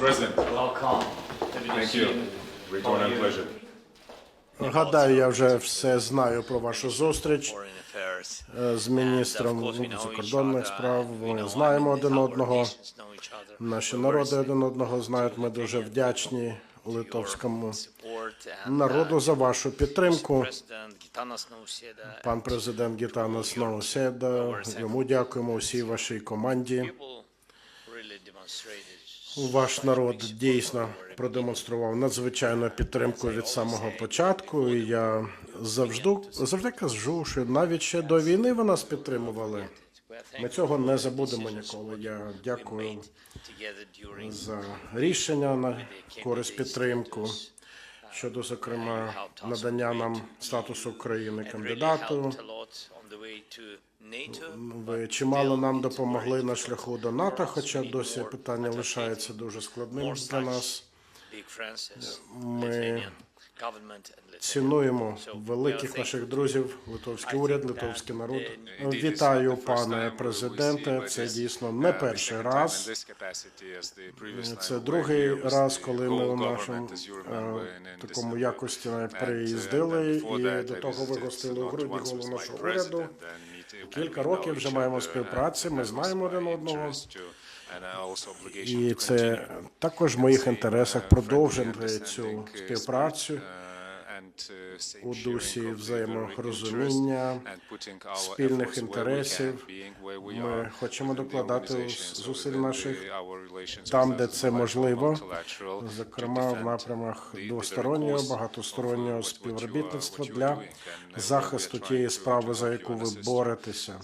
President. Welcome. Thank you. Return and pleasure. Гадаю, я вже все знаю про вашу зустріч е, з міністром закордонних справ. Ми знаємо один одного. Наші народи один одного знають. Ми дуже вдячні литовському народу uh, за вашу підтримку. Пан президент Гітанас Науседа, йому дякуємо усій вашій команді. Ваш народ дійсно продемонстрував надзвичайну підтримку від самого початку. І я завжди завжди кажу, що навіть ще до війни ви нас підтримували. Ми цього не забудемо ніколи. Я дякую за рішення на користь підтримку щодо, зокрема, надання нам статусу країни кандидату. Ви чимало нам допомогли на шляху до НАТО, хоча досі питання лишається дуже складним для нас. Friends Ми Цінуємо великих наших друзів, литовський уряд, литовський народ. Вітаю, пане президенте. Це дійсно не перший раз. Це другий раз, коли ми у нашому е, такому якості приїздили, і до того ви гостили у грудні голову нашого уряду. Кілька років вже маємо співпраці. Ми знаємо один одного. І це також в моїх інтересах продовжити цю співпрацю у дусі взаєморозуміння, спільних інтересів. Ми хочемо докладати зусиль наших там, де це можливо, зокрема в напрямах двостороннього багатостороннього співробітництва для захисту тієї справи, за яку ви боретеся.